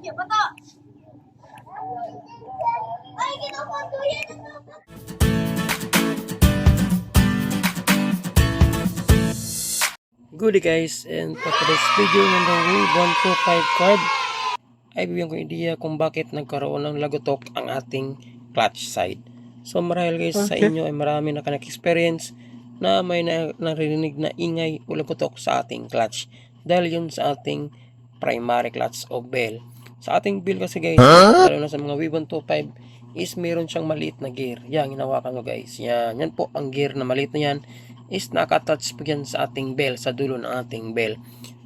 Sige, bata! Ay, kinapatuyan na Good day guys, and for today's video Wave 125 card ay bibigyan ko idea kung bakit nagkaroon ng lagotok ang ating clutch side. So marahil guys sa inyo ay marami na experience na may na, narinig na ingay o lagotok sa ating clutch dahil yun sa ating primary clutch o bell. Sa ating bell kasi guys, lalo na sa mga Wave 125 is meron siyang maliit na gear. Yan, hinawakan ko guys. Yan, yan po ang gear na maliit na yan is nakatouch po yan sa ating bell, sa dulo ng ating bell.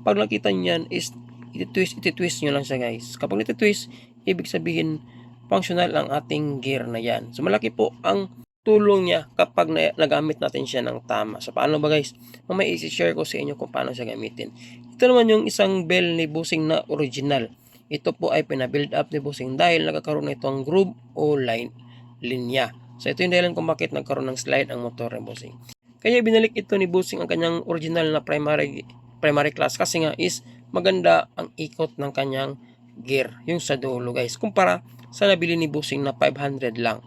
Pag nakita nyo yan is iti-twist, iti-twist nyo lang siya guys. Kapag iti-twist, ibig sabihin functional ang ating gear na yan. So malaki po ang tulong niya kapag na, nagamit natin siya ng tama. So paano ba guys? Mamaya isi-share ko sa inyo kung paano siya gamitin. Ito naman yung isang bell ni Busing na original. Ito po ay pinabuild up ni Busing dahil nagkakaroon na itong groove o line linya. So ito yung dahilan kung bakit nagkaroon ng slide ang motor ni Busing. Kaya binalik ito ni Busing ang kanyang original na primary primary class kasi nga is maganda ang ikot ng kanyang gear, yung sa dulo guys. Kumpara sa nabili ni Busing na 500 lang.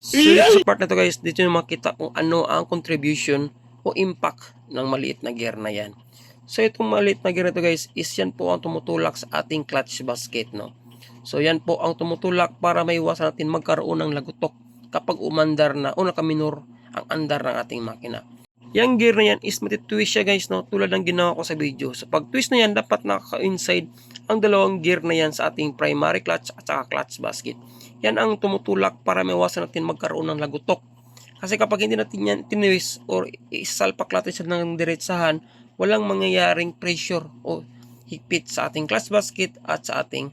So sa part na to guys, dito nyo makita kung ano ang contribution o impact ng maliit na gear na yan. So itong maliit na gear na to guys, is yan po ang tumutulak sa ating clutch basket no. So yan po ang tumutulak para maiwasan natin magkaroon ng lagutok kapag umandar na o nakaminor ang andar ng ating makina. Yung gear na yan is matitwist siya guys no tulad ng ginawa ko sa video. So pag twist na yan dapat nakaka-inside ang dalawang gear na yan sa ating primary clutch at saka clutch basket. Yan ang tumutulak para maiwasan natin magkaroon ng lagutok. Kasi kapag hindi natin yan tinwist or isalpak natin siya ng diretsahan, walang mangyayaring pressure o higpit sa ating clutch basket at sa ating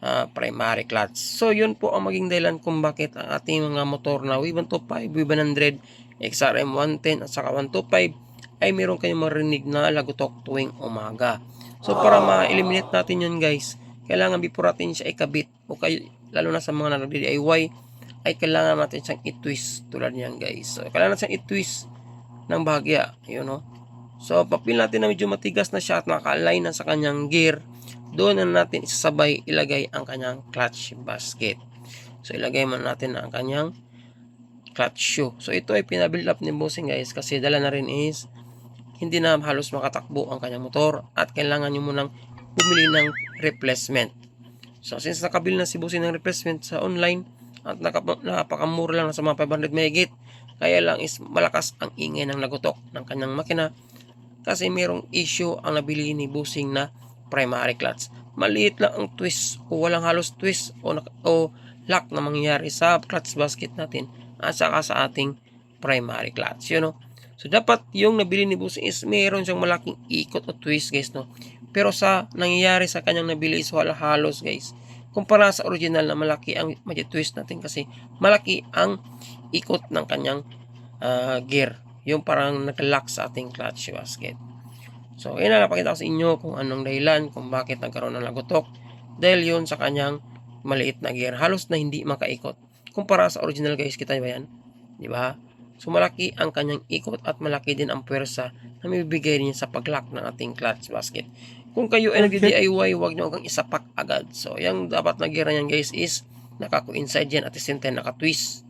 ah, primary clutch. So, yun po ang maging dahilan kung bakit ang ating mga motor na V125, V100, XRM 110 at saka 125 ay meron kayong marinig na lagutok tuwing umaga. So, para ma-eliminate natin yun guys, kailangan before natin siya ikabit o kayo, lalo na sa mga nag-DIY, ay kailangan natin siyang i-twist tulad niyan guys. So, kailangan natin siyang i-twist ng bahagya, yun no. So, papil natin na medyo matigas na siya at naka-align na sa kanyang gear. Doon na natin isasabay ilagay ang kanyang clutch basket. So, ilagay man natin ang kanyang clutch shoe. So, ito ay pinabuild up ni Bossing guys kasi dala na rin is hindi na halos makatakbo ang kanyang motor at kailangan nyo munang bumili ng replacement. So, since nakabili na si Bossing ng replacement sa online at napakamura lang sa mga 500 megit, kaya lang is malakas ang ingay ng lagotok ng kanyang makina kasi mayroong issue ang nabili ni Busing na primary clutch. Maliit lang ang twist o walang halos twist o, o lock na mangyayari sa clutch basket natin at saka sa ating primary clutch. You know? So, dapat yung nabili ni Busing is mayroon siyang malaking ikot o twist guys. No? Pero sa nangyayari sa kanyang nabili is wala halos guys. Kumpara sa original na malaki ang twist natin kasi malaki ang ikot ng kanyang ah, gear. Yung parang nag-lock sa ating clutch basket. So, yun na napakita ko sa inyo kung anong dahilan, kung bakit nagkaroon ng lagotok. Dahil yun sa kanyang maliit na gear. Halos na hindi makaikot. Kumpara sa original guys, kita niyo ba yan? Di ba? So, malaki ang kanyang ikot at malaki din ang pwersa na mibibigay niya sa pag-lock ng ating clutch basket. Kung kayo ay nag-DIY, huwag nyo hanggang isapak agad. So, yung dapat na gear na yan guys is naka-coincide yan at time naka-twist.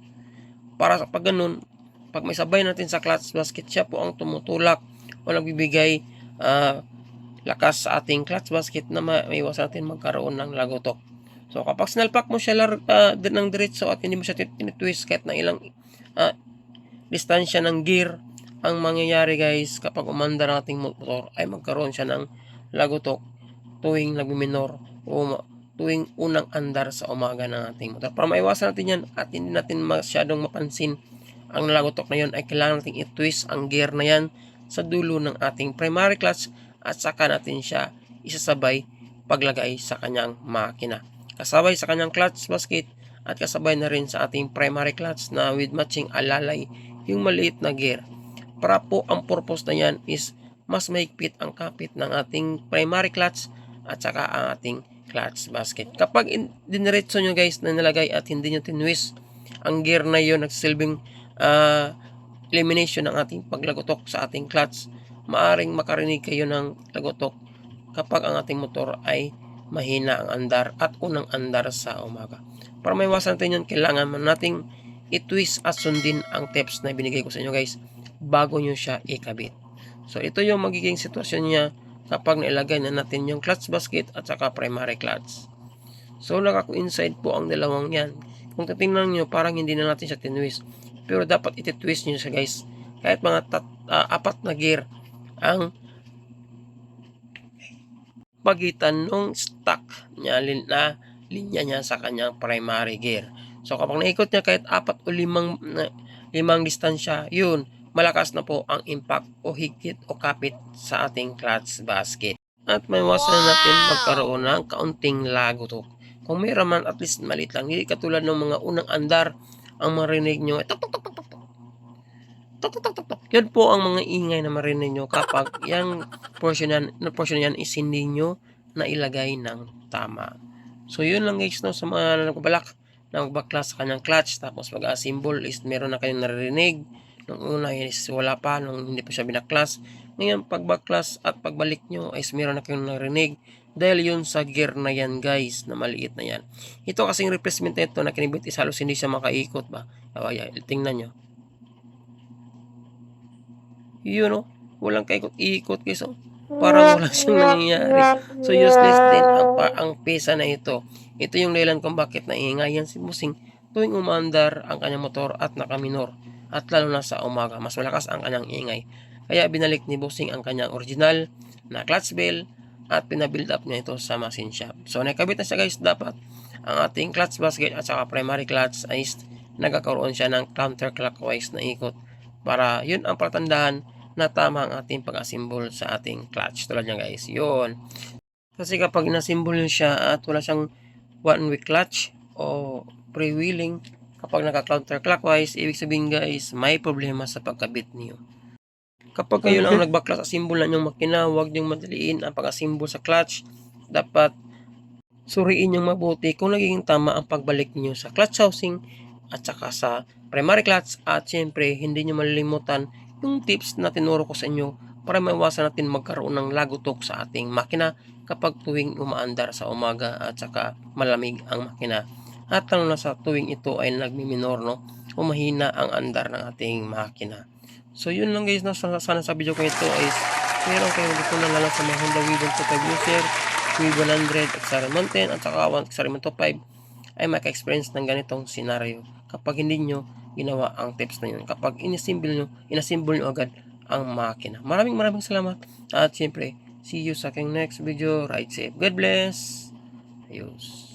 Para sa pag ganun, pag may sabay natin sa clutch basket, siya po ang tumutulak o nagbibigay ah, lakas sa ating clutch basket na ma- maiwasan natin magkaroon ng lagotok. So kapag sinalpak mo siya lar, din ng diretso at hindi mo siya tinitwist kahit na ilang ah, distansya ng gear, ang mangyayari guys kapag umanda ng motor ay magkaroon siya ng lagotok tuwing nagmiminor o tuwing unang andar sa umaga ng ating motor. Para maiwasan natin yan at hindi natin masyadong mapansin ang lagotok na yun ay kailangan natin i-twist ang gear na yan sa dulo ng ating primary clutch at saka natin siya isasabay paglagay sa kanyang makina. Kasabay sa kanyang clutch basket at kasabay na rin sa ating primary clutch na with matching alalay yung maliit na gear. Para po ang purpose na yan is mas mahigpit ang kapit ng ating primary clutch at saka ang ating clutch basket. Kapag in, diniretso nyo guys na nilagay at hindi nyo tinwist ang gear na yun nagsilbing ah, elimination ng ating paglagotok sa ating clutch, maaring makarinig kayo ng lagotok kapag ang ating motor ay mahina ang andar at unang andar sa umaga. Para maiwasan natin yun, kailangan nating i-twist at sundin ang tips na binigay ko sa inyo guys bago nyo siya ikabit. So ito yung magiging sitwasyon niya kapag nailagay na natin yung clutch basket at saka primary clutch. So naka-inside po ang dalawang yan. Kung titingnan nyo parang hindi na natin siya tinwist. Pero dapat iti-twist nyo siya guys. Kahit mga tat- ah, apat na gear ang pagitan nung stock niya lin- na linya niya sa kanyang primary gear. So kapag naikot niya kahit apat o limang na, limang distansya, yun, malakas na po ang impact o higit o kapit sa ating clutch basket. At may iwasan na natin magkaroon ng kaunting lagotok. Kung mayroon man at least maliit lang, hindi katulad ng mga unang andar ang marinig nyo. Tok, tok, tok, tok, tok, tok. Yan po ang mga ingay na marinig nyo kapag yung portion yan, na portion yan is hindi nyo na ilagay ng tama. So yun lang guys no, sa mga nagbabalak na magbakla sa kanyang clutch tapos mag-assemble is meron na kayong naririnig. Nung una is wala pa nung hindi pa siya binaklas. Ngayon pagbaklas at pagbalik nyo is meron na kayong narinig dahil yun sa gear na yan guys na maliit na yan. Ito kasing replacement nito na kinibit is halos hindi siya makaikot ba? Awa, tingnan nyo yun o walang kaikot-ikot guys oh. parang wala siyang nangyayari So useless din ang, ang pesa na ito. Ito yung dahilan kung bakit naingay yan si Busing tuwing umandar ang kanyang motor at nakaminor. At lalo na sa umaga, mas malakas ang kanyang ingay. Kaya binalik ni Busing ang kanyang original na clutch bell at pinabuild up niya ito sa machine shop. So nakabit na siya guys dapat ang ating clutch basket at saka primary clutch ay nagkakaroon siya ng counterclockwise na ikot para yun ang patandahan na tama ang ating pag-assemble sa ating clutch. Tulad niya guys, yun. Kasi kapag inasimbol nyo siya at wala siyang one way clutch o freewheeling, kapag naka-counterclockwise, ibig sabihin guys, may problema sa pagkabit niyo. Kapag kayo lang nagbaklas asimbol na inyong makina, huwag niyong madaliin ang pag-asimbol sa clutch. Dapat suriin niyong mabuti kung nagiging tama ang pagbalik niyo sa clutch housing at saka sa primary clutch at syempre hindi niyo malilimutan yung tips na tinuro ko sa inyo para maiwasan natin magkaroon ng lagutok sa ating makina kapag tuwing umaandar sa umaga at saka malamig ang makina. At lalo na sa tuwing ito ay nagmiminor no o mahina ang andar ng ating makina. So yun lang guys, no? sana, sa video ko ito ay meron kayong natutunan lalo sa mga Honda Weave 125 user, Weave 100 at Xari Mountain at saka Xari Mountain 5 ay maka-experience ng ganitong scenario kapag hindi nyo ginawa ang tips na yun. Kapag inassemble nyo, inassemble nyo agad ang makina. Maraming maraming salamat. At siyempre, see you sa aking next video. Ride safe. God bless. Ayos.